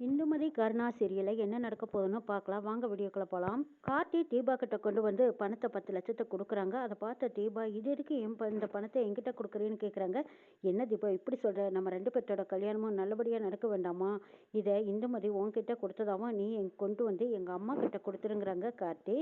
இந்துமதி கர்ணா சீரியலில் என்ன நடக்க போகுதுன்னு பார்க்கலாம். வாங்க வீடியோக்குள்ளே போகலாம் கார்த்தி தீபா கிட்ட கொண்டு வந்து பணத்தை பத்து லட்சத்தை கொடுக்குறாங்க. அதை பார்த்த தீபா இது இருக்கு என் ப- இந்த பணத்தை என்கிட்ட கொடுக்குறேன்னு கேட்குறாங்க என்ன தீபா இப்படி சொல்கிற நம்ம ரெண்டு பேர்த்தோட கல்யாணமும் நல்லபடியாக நடக்க வேண்டாமா? இதை இந்துமதி உன்கிட்ட கொடுத்ததாவும் நீ எங் கொண்டு வந்து எங்கள் அம்மா கிட்ட கொடுத்துருங்கிறாங்க கார்த்தி.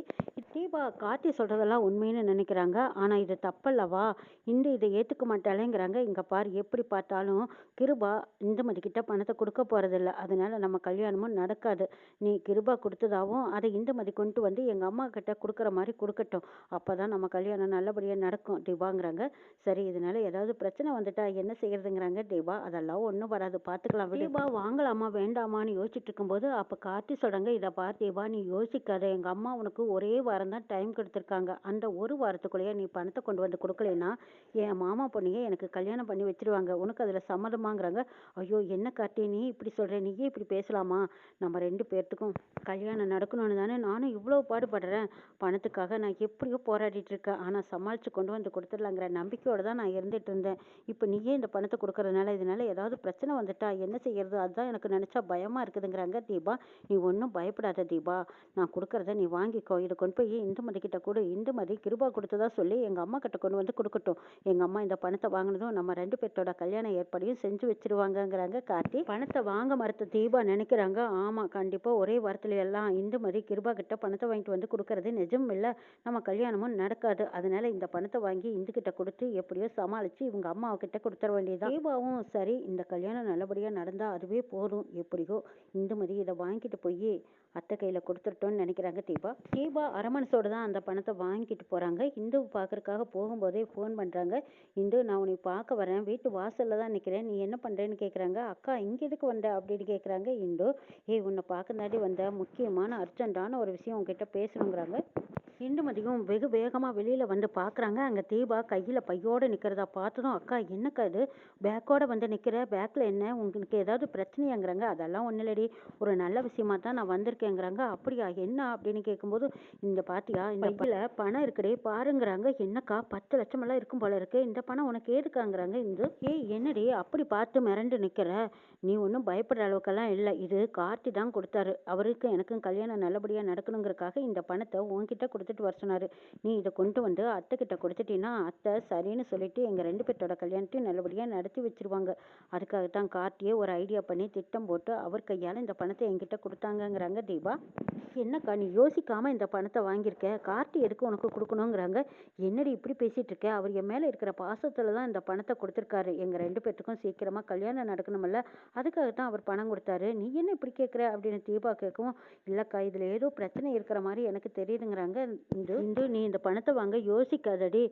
தீபா கார்த்தி சொல்கிறதெல்லாம் உண்மைன்னு நினைக்கிறாங்க. ஆனால் இது தப்பல்லவா? இந்து இதை ஏற்றுக்க மாட்டாளேங்கிறாங்க. இங்கே பார் எப்படி பார்த்தாலும் கிருபா இந்துமதி கிட்ட பணத்தை கொடுக்க போகிறதில்ல அதனால நம்ம கல்யாணமும் நடக்காது. நீ கிருபா கொடுத்ததாவும் அதை இந்துமதி கொண்டு வந்து எங்கள் அம்மா கிட்ட கொடுக்குற மாதிரி கொடுக்கட்டும். அப்போ தான் நம்ம கல்யாணம் நல்லபடியாக நடக்கும். தீபாங்கிறாங்க சரி இதனால ஏதாவது பிரச்சனை வந்துட்டா என்ன செய்யறதுங்கிறாங்க. தீபா அதெல்லாம் ஒன்றும் வராது. பார்த்துக்கலாம் விடு. தீபா வாங்கலாமா வேண்டாமான்னு யோசிச்சுட்டு இருக்கும்போது அப்போ கார்த்தி சொல்கிறாங்க இதை பார் தீபா நீ யோசிக்காத. எங்கள் அம்மா உனக்கு ஒரே வாரம் தான் டைம் கொடுத்துருக்காங்க. அந்த ஒரு வாரத்துக்குள்ளேயே நீ பணத்தை கொண்டு வந்து கொடுக்கலைன்னா என் மாமா பொண்ணையே எனக்கு கல்யாணம் பண்ணி வச்சிருவாங்க. உனக்கு அதில் சம்மதமாங்கிறாங்க. ஐயோ என்ன கார்த்தி நீ இப்படி சொல்கிற நீயே இப்படி பேசலாமா? நம்ம ரெண்டு பேர்த்துக்கும் கல்யாணம் நடக்கணும்னு தானே நானும் இவ்வளோ பாடுபடுறேன். பணத்துக்காக நான் எப்படியோ போராடிட்டு இருக்கேன். ஆனால் சமாளித்து கொண்டு வந்து கொடுத்துடலாங்கிற நம்பிக்கையோடு தான் நான் இருந்துட்டு இருந்தேன். இப்போ நீயே இந்த பணத்தை கொடுக்கறதுனால இதனால ஏதாவது பிரச்சனை வந்துட்டா என்ன செய்யறது? அதுதான் எனக்கு நினச்சா பயமாக இருக்குதுங்கிறாங்க தீபா. நீ ஒன்றும் பயப்படாத தீபா. நான் கொடுக்கறத நீ வாங்கிக்கோ. இதை கொண்டு போய் இந்துமதி கிட்ட கொடு. இந்துமதி கிருபா கொடுத்ததா சொல்லி எங்கள் அம்மா கிட்ட கொண்டு வந்து கொடுக்கட்டும். எங்கள் அம்மா இந்த பணத்தை வாங்கினதும் நம்ம ரெண்டு பேர்த்தோட கல்யாண ஏற்பாடையும் செஞ்சு வச்சிருவாங்கங்கிறாங்க கார்த்தி. பணத்தை வாங்க மறுத்த தீபா நினைக்கிறாங்க. ஆமாம் கண்டிப்பாக ஒரே வாரத்தில் எல்லாம் இந்து மாதிரி கிருபா கிட்ட பணத்தை வாங்கிட்டு வந்து கொடுக்கறது நிஜம் இல்லை. நம்ம கல்யாணமும் நடக்காது. அதனால இந்த பணத்தை வாங்கி இந்து கிட்ட கொடுத்து எப்படியோ சமாளித்து இவங்க அம்மாவுக்கிட்ட கிட்ட கொடுத்துட வேண்டியதான் தீபாவும் சரி இந்த கல்யாணம் நல்லபடியாக நடந்தால் அதுவே போதும். எப்படியோ இந்துமதி இதை வாங்கிட்டு போய் அத்தை கையில் கொடுத்துட்டோன்னு நினைக்கிறாங்க தீபா. தீபா அரமனசோடு தான் அந்த பணத்தை வாங்கிட்டு போகிறாங்க இந்து பார்க்குறக்காக போகும்போதே ஃபோன் பண்ணுறாங்க இந்து நான் உன்னை பார்க்க வரேன். வீட்டு வாசலில் தான் நிற்கிறேன் நீ என்ன பண்ணுறேன்னு கேட்குறாங்க அக்கா இங்கே எதுக்கு வந்த? அப்படின்னு கேட்குறாங்க இந்து ஏய் உன்னை பார்க்க தாண்டி வந்த முக்கியமான அர்ஜென்ட்டான ஒரு விஷயம் உங்ககிட்ட பேசணுங்கிறாங்க. இந்துமதியும் வெகு வேகமாக வெளியில் வந்து பார்க்குறாங்க அங்கே தீபா கையில் பையோடு நிற்கிறதா பார்த்ததும் அக்கா என்னக்கா இது? பேக்கோட வந்து நிற்கிற பேக்கில் என்ன? உங்களுக்கு ஏதாவது பிரச்சனையாங்கிறாங்க? அதெல்லாம் ஒன்றும் இல்லடி. ஒரு நல்ல விஷயமா தான் நான் வந்திருக்கேங்கிறாங்க. அப்படியா? என்ன? அப்படின்னு கேட்கும்போது இந்த பாத்தியா? இந்த பையில பணம் இருக்குடே. பாருங்கிறாங்க. என்னக்கா? பத்து லட்சமெல்லாம் இருக்கும் போல இருக்கு. இந்த பணம் உனக்கு ஏதுக்காங்கிறாங்க? இந்த. ஏய் என்னடி? அப்படி பார்த்து மிரண்டு நிற்கிற நீ ஒன்றும் பயப்படுற அளவுக்கெல்லாம் இல்லை. இது கார்த்தி தான் கொடுத்தாரு. அவருக்கு எனக்கும் கல்யாணம் நல்லபடியாக நடக்கணுங்கிறக்காக இந்த பணத்தை உன்கிட்ட கொடுத்துட்டு வர சொன்னார். நீ இதை கொண்டு வந்து அத்தை கிட்ட கொடுத்துட்டீன்னா அத்தை சரின்னு சொல்லிட்டு எங்கள் ரெண்டு பேர்த்தோட கல்யாணத்தையும் நல்லபடியாக நடத்தி வச்சிருவாங்க. அதுக்காக தான் கார்த்தியே ஒரு ஐடியா பண்ணி திட்டம் போட்டு அவர் கையால் இந்த பணத்தை என்கிட்ட கொடுத்தாங்கங்கிறாங்க தீபா. என்னக்கா நீ யோசிக்காமல் இந்த பணத்தை வாங்கியிருக்க? கார்த்தி எதுக்கு உனக்கு கொடுக்கணுங்கிறாங்க? என்னடி இப்படி பேசிகிட்டு இருக்க? அவர் என் மேலே இருக்கிற பாசத்தில் தான் இந்த பணத்தை கொடுத்துருக்காரு. எங்கள் ரெண்டு பேர்த்துக்கும் சீக்கிரமாக கல்யாணம் நடக்கணுமில்ல அதுக்காக தான் அவர் பணம் கொடுத்தாரு. நீ என்ன இப்படி கேட்குற அப்படின்னு தீபா கேட்கவும் இல்லைக்கா இதில் ஏதோ பிரச்சனை இருக்கிற மாதிரி எனக்கு தெரியுதுங்கிறாங்க. இந்து இந்து நீ இந்த பணத்தை வாங்க யோசிக்காதடி.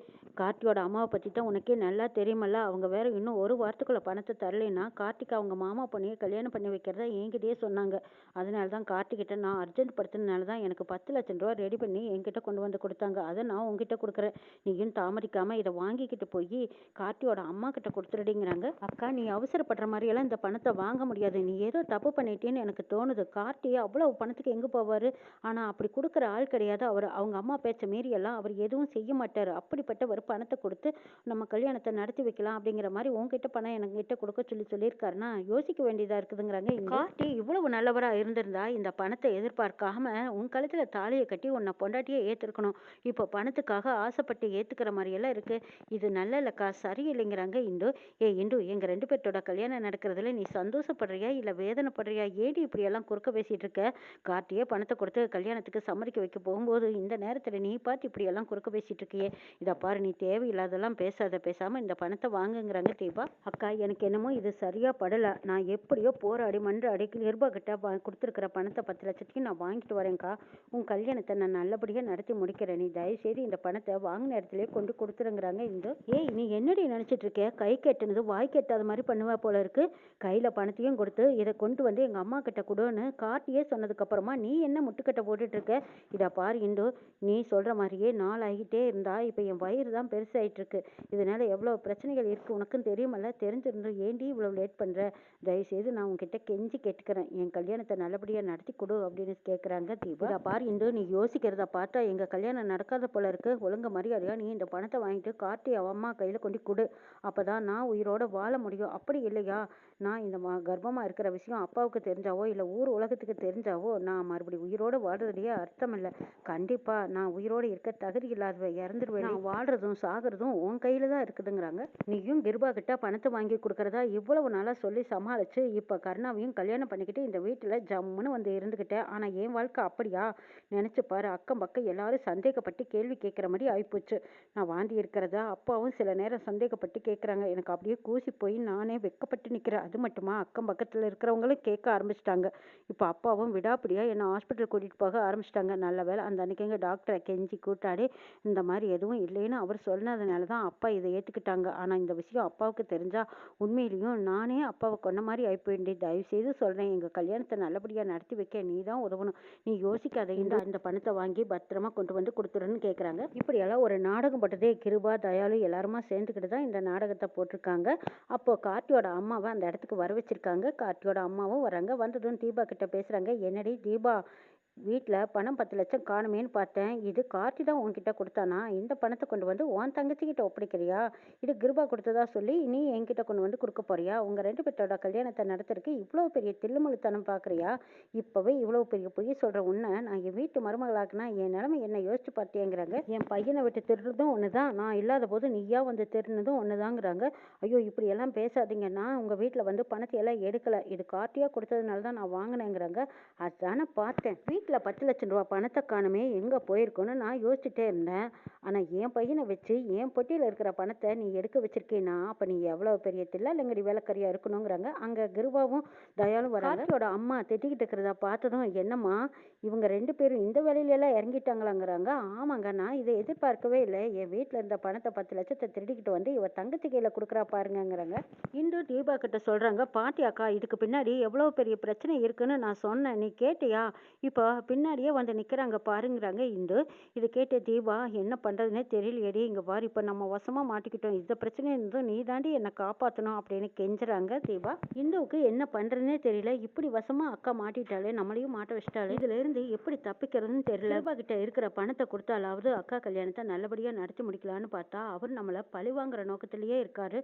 கார்த்தியோட அம்மாவை பற்றி தான் உனக்கே நல்லா தெரியுமல்ல. அவங்க வேற இன்னும் ஒரு வாரத்துக்குள்ள பணத்தை தரலைன்னா கார்த்திக் அவங்க மாமா பொண்ணையே கல்யாணம் பண்ணி வைக்கிறதா என்கிட்டயே சொன்னாங்க. அதனால தான் கார்த்திகிட்ட நான் அர்ஜென்ட் படுத்தினால தான் எனக்கு பத்து லட்சம் ரூபா ரெடி பண்ணி என்கிட்ட கொண்டு வந்து கொடுத்தாங்க. அதை நான் உங்ககிட்ட கொடுக்குறேன். நீயும் தாமதிக்காமல் இதை வாங்கிக்கிட்டு போய் கார்த்தியோட அம்மா கிட்ட கொடுத்துருடிங்கிறாங்க. அக்கா நீ அவசரப்படுற மாதிரியெல்லாம் இந்த பணத்தை வாங்க முடியாது. நீ ஏதோ தப்பு பண்ணிட்டேன்னு எனக்கு தோணுது. கார்த்தி அவ்வளவு பணத்துக்கு எங்கே போவார்? ஆனால் அப்படி கொடுக்குற ஆள் கிடையாது. அவர் அவங்க அம்மா பேச்ச மீறி எல்லாம் அவர் எதுவும் செய்ய மாட்டார். அப்படிப்பட்டவர் பணத்தை கொடுத்து நம்ம கல்யாணத்தை நடத்தி வைக்கலாம் அப்படிங்கிற மாதிரி உங்ககிட்ட பணம் எனக்கு கிட்ட கொடுக்க சொல்லி சொல்லியிருக்காருன்னா யோசிக்க வேண்டியதா இருக்குதுங்கிறாங்க கார்த்தி இவ்வளவு நல்லவரா இருந்திருந்தா இந்த பணத்தை எதிர்பார்க்காம உன் கழுத்துல தாலியை கட்டி உன்னை பொண்டாட்டியே ஏத்திருக்கணும். இப்போ பணத்துக்காக ஆசைப்பட்டு ஏத்துக்கிற மாதிரி எல்லாம் இருக்கு. இது நல்ல இல்லக்கா சரியில்லைங்கிறாங்க இந்து ஏ இந்து எங்க ரெண்டு பேர்த்தோட கல்யாணம் நடக்கிறதுல நீ சந்தோஷப்படுறியா? இல்லை வேதனைப்படுறியா? ஏடி இப்படியெல்லாம் குறுக்க பேசிட்டு இருக்க கார்த்தியே பணத்தை கொடுத்து கல்யாணத்துக்கு சம்மதிக்க வைக்க போகும்போது இந்த நேரத்தில் நீ பார்த்து இப்படியெல்லாம் குறுக்க பேசிட்டு இருக்கியே இதை பாரு நீ தேவையில்லாதெல்லாம் பேசாத. பேசாமல் இந்த பணத்தை வாங்குங்கிறாங்க தீபா. அக்கா எனக்கு என்னமோ இது சரியா படலை. நான் எப்படியோ போராடி மன்றாடி நிர்பா கிட்ட வா- கொடுத்திருக்கிற பணத்தை பத்து லட்சத்தையும் நான் வாங்கிட்டு வரேன்க்கா. உன் கல்யாணத்தை நான் நல்லபடியாக நடத்தி முடிக்கிறேன். நீ தயவுசெய்து இந்த பணத்தை வாங்கின இடத்துலயே கொண்டு கொடுத்துருங்கிறாங்க இந்த. ஏய் நீ என்னடி நினச்சிட்டு இருக்க கை கெட்டினது வாய் கெட்டாத மாதிரி பண்ணுவா போல இருக்கு. கையில் பணத்தையும் கொடுத்து இதை கொண்டு வந்து எங்கள் அம்மா கிட்ட கொடுன்னு காட்டியே சொன்னதுக்கப்புறமா நீ என்ன முட்டுக்கட்டை போட்டுட்ருக்க இதை பாரு இந்து நீ சொல்கிற மாதிரியே நாள் ஆகிட்டே இருந்தா இப்போ என் வயிறு தான் பெருசாயிட்டு இதனால் எவ்வளோ பிரச்சனைகள் இருக்குது உனக்கும் தெரியுமல்ல? தெரிஞ்சிருந்தும் ஏண்டி இவ்வளோ லேட் பண்ணுற தயவுசெய்து நான் உங்ககிட்ட கெஞ்சி கேட்டுக்கிறேன். என் கல்யாணத்தை நல்லபடியாக நடத்தி கொடு அப்படின்னு கேட்குறாங்க தீபா. இதை பாரு இந்து நீ யோசிக்கிறத பார்த்தா எங்கள் கல்யாணம் நடக்காத போல இருக்கு. ஒழுங்கு மரியாதையாக நீ இந்த பணத்தை வாங்கிட்டு கார்த்தி அவ அம்மா கையில் கொண்டு கொடு. அப்பதான் நான் உயிரோட வாழ முடியும். அப்படி இல்லையா? நான் இந்த மா கர்ப்பமாக இருக்கிற விஷயம் அப்பாவுக்கு தெரிஞ்சாவோ இல்லை ஊர் உலகத்துக்கு தெரிஞ்சாவோ நான் மறுபடியும் உயிரோடு வாழ்றதுலேயே அர்த்தம் இல்லை. கண்டிப்பாக நான் உயிரோடு இருக்க தகுதி இல்லாதவ இறந்துடுவேன் நான் வாழ்றதும் சாகிறதும் உன் கையில் தான் இருக்குதுங்கிறாங்க. நீயும் கிருபா கிட்ட பணத்தை வாங்கி கொடுக்குறதா இவ்வளவு நாளாக சொல்லி சமாளித்து இப்போ கருணாவையும் கல்யாணம் பண்ணிக்கிட்டு இந்த வீட்டில் ஜம்முன்னு வந்து இருந்துக்கிட்டேன் ஆனால் என் வாழ்க்கை அப்படியா? நினச்சி பாரு அக்கம் பக்கம் எல்லாரும் சந்தேகப்பட்டு கேள்வி கேட்குற மாதிரி ஆகிப்போச்சு நான் வாந்தி இருக்கிறதா அப்பாவும் சில நேரம் சந்தேகப்பட்டு கேட்குறாங்க எனக்கு அப்படியே கூசி போய் நானே வெக்கப்பட்டு நிற்கிறேன் அது மட்டுமா? அக்கம் பக்கத்தில் இருக்கிறவங்களும் கேட்க ஆரம்பிச்சிட்டாங்க. இப்போ அப்பாவும் விடாப்பிடியாக என்னை ஹாஸ்பிட்டல் கூட்டிகிட்டு போக ஆரம்பிச்சிட்டாங்க. நல்ல வேலை அந்த அன்னைக்கு எங்கள் டாக்டரை கெஞ்சி கூட்டாடி இந்த மாதிரி எதுவும் இல்லைன்னு அவர் சொன்னதுனால தான் அப்பா இதை ஏற்றுக்கிட்டாங்க ஆனால் இந்த விஷயம் அப்பாவுக்கு தெரிஞ்சால் உண்மையிலையும் நானே அப்பாவை கொன்ன மாதிரி ஆகிப்போயிட்டேன் தயவு செய்து சொல்கிறேன் எங்கள் கல்யாணத்தை நல்லபடியாக நடத்தி வைக்க நீ தான் உதவணும். நீ யோசிக்காத. இந்த இந்த பணத்தை வாங்கி பத்திரமா கொண்டு வந்து கொடுத்துருன்னு கேட்குறாங்க இப்படியெல்லாம் ஒரு நாடகம் போட்டதே கிருபா தயாலு எல்லாருமா சேர்ந்துக்கிட்டு தான் இந்த நாடகத்தை போட்டிருக்காங்க. அப்போ கார்த்தியோட அம்மாவை அந்த இடத்துக்கு வர வச்சிருக்காங்க. கார்த்தியோட அம்மாவும் வராங்க வந்ததும் தீபா கிட்ட பேசுகிறாங்க என்னடி தீபா வீட்டில் பணம் பத்து லட்சம் காணுமேன்னு பார்த்தேன். இது கார்த்தி தான் உன்கிட்ட கொடுத்தானா? இந்த பணத்தை கொண்டு வந்து உன் தங்கச்சிக்கிட்ட ஒப்படைக்கிறியா? இது கிருபா கொடுத்ததா சொல்லி நீ என்கிட்ட கொண்டு வந்து கொடுக்க போறியா? உங்கள் ரெண்டு பேர்த்தோட கல்யாணத்தை நடத்துறதுக்கு இவ்வளோ பெரிய தில்லுமுழுத்தனம் பார்க்குறியா இப்போவே இவ்வளோ பெரிய பொய் சொல்கிற உன்னை நான் என் வீட்டு மருமகளாக்குனா என் நிலமை என்ன யோசிச்சு பார்த்தேங்கிறாங்க என் பையனை விட்டு திருடுறதும் ஒன்று தான் நான் இல்லாத போது நீயா வந்து திருடுனதும் ஒன்று தாங்கிறாங்க ஐயோ இப்படியெல்லாம் பேசாதீங்க. நான் உங்கள் வீட்டில் வந்து பணத்தை எல்லாம் எடுக்கலை. இது கார்த்தியாக கொடுத்ததுனால தான் நான் வாங்கினேங்கிறாங்க. அதான பார்த்தேன். வீட்டில் பத்து லட்சம் ரூபா பணத்தை காணுமே எங்கே போயிருக்கோன்னு நான் யோசிச்சுட்டே இருந்தேன். ஆனால் என் பையனை வச்சு என் பொட்டியில் இருக்கிற பணத்தை நீ எடுக்க வச்சிருக்கேன்னா அப்போ நீ எவ்வளோ பெரிய தில்லாலங்கடி வேலைக்காரியாக இருக்கணுங்கிறாங்க. அங்கே கிருபாவும் தயாலும் வராங்க. அம்மா திட்டிக்கிட்டு இருக்கிறத பார்த்ததும் என்னம்மா இவங்க ரெண்டு பேரும் இந்த வேலையிலலாம் இறங்கிட்டாங்களாங்கிறாங்க. ஆமாங்க நான் இதை எதிர்பார்க்கவே இல்லை. என் வீட்டில் இருந்த பணத்தை பத்து லட்சத்தை திருடிக்கிட்டு வந்து இவ தங்கச்சி கையில் கொடுக்குறா பாருங்கங்கிறாங்க. இந்து தீபா கிட்ட சொல்கிறாங்க பாட்டி அக்கா இதுக்கு பின்னாடி எவ்வளோ பெரிய பிரச்சனை இருக்குன்னு நான் சொன்னேன். நீ கேட்டியா? இப்போ பின்னாடியே வந்து நிற்கிறாங்க பாருங்கிறாங்க. இந்து இதை கேட்ட தீபா என்ன பண்ணுறதுனே தெரியலையடி இங்கே பாரு இப்போ நம்ம வசமாக மாட்டிக்கிட்டோம். இந்த பிரச்சனை இருந்தும் நீ தாண்டி என்னை காப்பாற்றணும் அப்படின்னு கெஞ்சுறாங்க தீபா இந்துவுக்கு என்ன பண்ணுறதுனே தெரியல. இப்படி வசமாக அக்கா மாட்டிட்டாலே நம்மளையும் மாட்ட வச்சிட்டாலே இதுல இருந்து எப்படி தப்பிக்கிறதுன்னு தெரியல. தீபா கிட்ட இருக்கிற பணத்தை கொடுத்தாலாவது அக்கா கல்யாணத்தை நல்லபடியாக நடத்தி முடிக்கலான்னு பார்த்தா அவர் நம்மளை பழி வாங்குற நோக்கத்திலேயே இருக்காரு.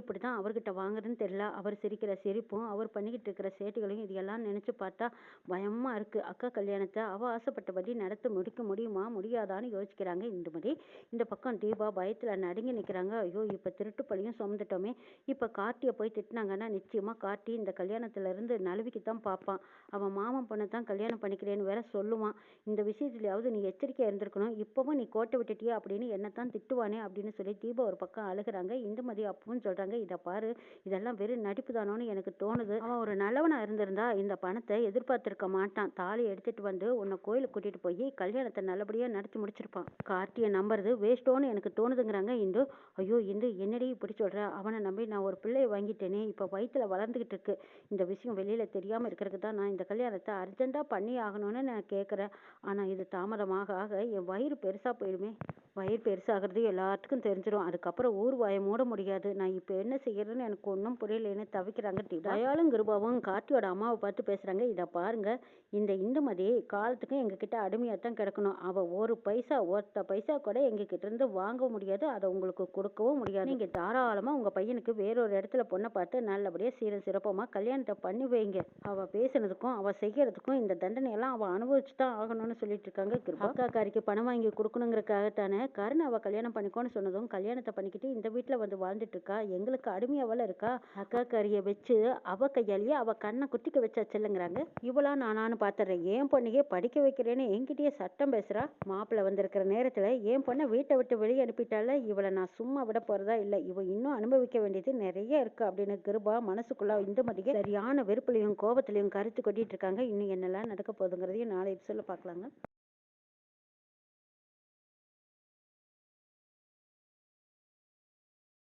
எப்படி தான் அவர்கிட்ட வாங்குறதுன்னு தெரியல. அவர் சிரிக்கிற சிரிப்பும் அவர் பண்ணிக்கிட்டு இருக்கிற சேட்டுகளையும் இதையெல்லாம் நினச்சி பார்த்தா பயமாக இருக்குது அக்கா கல்யாணம் கல்யாணத்தை அவள் ஆசைப்பட்டபடி நடத்த முடிக்க முடியுமா? முடியாதான்னு யோசிக்கிறாங்க இந்துமதி. இந்த பக்கம் தீபா பயத்தில் நடுங்கி நிற்கிறாங்க ஐயோ இப்போ திருட்டு பழியும் சுமந்துட்டோமே. இப்போ கார்த்தியை போய் திட்டினாங்கன்னா நிச்சயமாக கார்த்தி இந்த கல்யாணத்துலேருந்து நழுவிக்கு தான் பார்ப்பான். அவன் மாமன் பொண்ணை தான் கல்யாணம் பண்ணிக்கிறேன்னு வேற சொல்லுவான். இந்த விஷயத்துலையாவது நீ எச்சரிக்கையாக இருந்திருக்கணும். இப்போவும் நீ கோட்டை விட்டுட்டியா அப்படின்னு என்னத்தான் திட்டுவானே அப்படின்னு சொல்லி தீபா ஒரு பக்கம் அழுகிறாங்க. இந்துமதி அப்பவும் சொல்கிறாங்க இதை பாரு இதெல்லாம் வெறும் நடிப்பு தானோன்னு எனக்கு தோணுது. அவன் ஒரு நல்லவனாக இருந்திருந்தா இந்த பணத்தை எதிர்பார்த்திருக்க மாட்டான். தாலி எடுத்துட்டு வந்து உன்னை கோயிலுக்கு கூட்டிட்டு போய் கல்யாணத்தை நல்லபடியா நடத்தி முடிச்சிருப்பான். கார்த்தியை நம்புறது வேஸ்டோன்னு எனக்கு தோணுதுங்கிறாங்க இந்து. ஐயோ இந்து என்னடி இப்படி சொல்ற? அவனை நம்பி நான் ஒரு பிள்ளையை வாங்கிட்டேனே இப்போ வயிற்றுல வளர்ந்துகிட்டு இருக்கு. இந்த விஷயம் வெளியில தெரியாம இருக்கிறதுக்கு தான் நான் இந்த கல்யாணத்தை அர்ஜென்ட்டா பண்ணி ஆகணும்னு நான் கேட்குறேன் ஆனா இது தாமதமாக ஆக என் வயிறு பெருசா போயிடுமே. வயிறு பெருசாகிறது எல்லாத்துக்கும் தெரிஞ்சிடும் அதுக்கப்புறம் ஊர் வாயை மூட முடியாது. நான் இப்போ என்ன செய்யறதுன்னு எனக்கு ஒன்றும் புரியலைன்னு தவிக்கிறாங்க தயாலும் கிருபாவும் கார்த்தியோட அம்மாவை பார்த்து பேசுறாங்க. இதை பாருங்க. இந்த இந்துமதி காலத்துக்கும் எங்ககிட்ட அடிமையாக தான் கிடக்கணும். அவள் ஒரு பைசா ஒருத்த பைசா கூட எங்ககிட்ட இருந்து வாங்க முடியாது. அதை உங்களுக்கு கொடுக்கவும் முடியாது. நீங்கள் தாராளமாக உங்கள் பையனுக்கு வேறொரு இடத்துல பொண்ணை பார்த்து நல்லபடியாக சீர சிறப்பமாக கல்யாணத்தை பண்ணி வைங்க. அவள் பேசுனதுக்கும் அவள் செய்கிறதுக்கும் இந்த தண்டனையெல்லாம் அவள் அனுபவிச்சு தான் ஆகணும்னு சொல்லிட்டு இருக்காங்க அக்கா காரிக்கு பணம் வாங்கி கொடுக்கணுங்கிறக்காகத்தானே கருணை அவள் கல்யாணம் பண்ணிக்கோன்னு சொன்னதும் கல்யாணத்தை பண்ணிக்கிட்டு இந்த வீட்டில் வந்து வாழ்ந்துட்டு இருக்கா? எங்களுக்கு அடிமையாவில் இருக்கா? அக்கா காரியை வச்சு அவள் கையாலேயே அவள் கண்ணை குத்திக்க வச்சாச்சுல்லுங்கிறாங்க இவளா நானான்னு பார்த்துறேன் ஏன் பொண்ணையே படிக்க வைக்கிறேன்னு என்கிட்டயே சட்டம் பேசுகிறா மாப்பிள்ளை வந்திருக்கிற நேரத்தில் என் பொண்ணை வீட்டை விட்டு வெளியே அனுப்பிட்டால? இவளை நான் சும்மா விட போகிறதா இல்லை. இவ இன்னும் அனுபவிக்க வேண்டியது நிறைய இருக்கு அப்படின்னு கிருபா மனசுக்குள்ள இந்துமதிக்கு சரியான வெறுப்புலையும் கோபத்திலையும் கருத்து கொட்டிட்டு இருக்காங்க. இன்னும் என்னெல்லாம் நடக்க போகுதுங்கிறதையும் நாளை சொல்ல பார்க்கலாங்க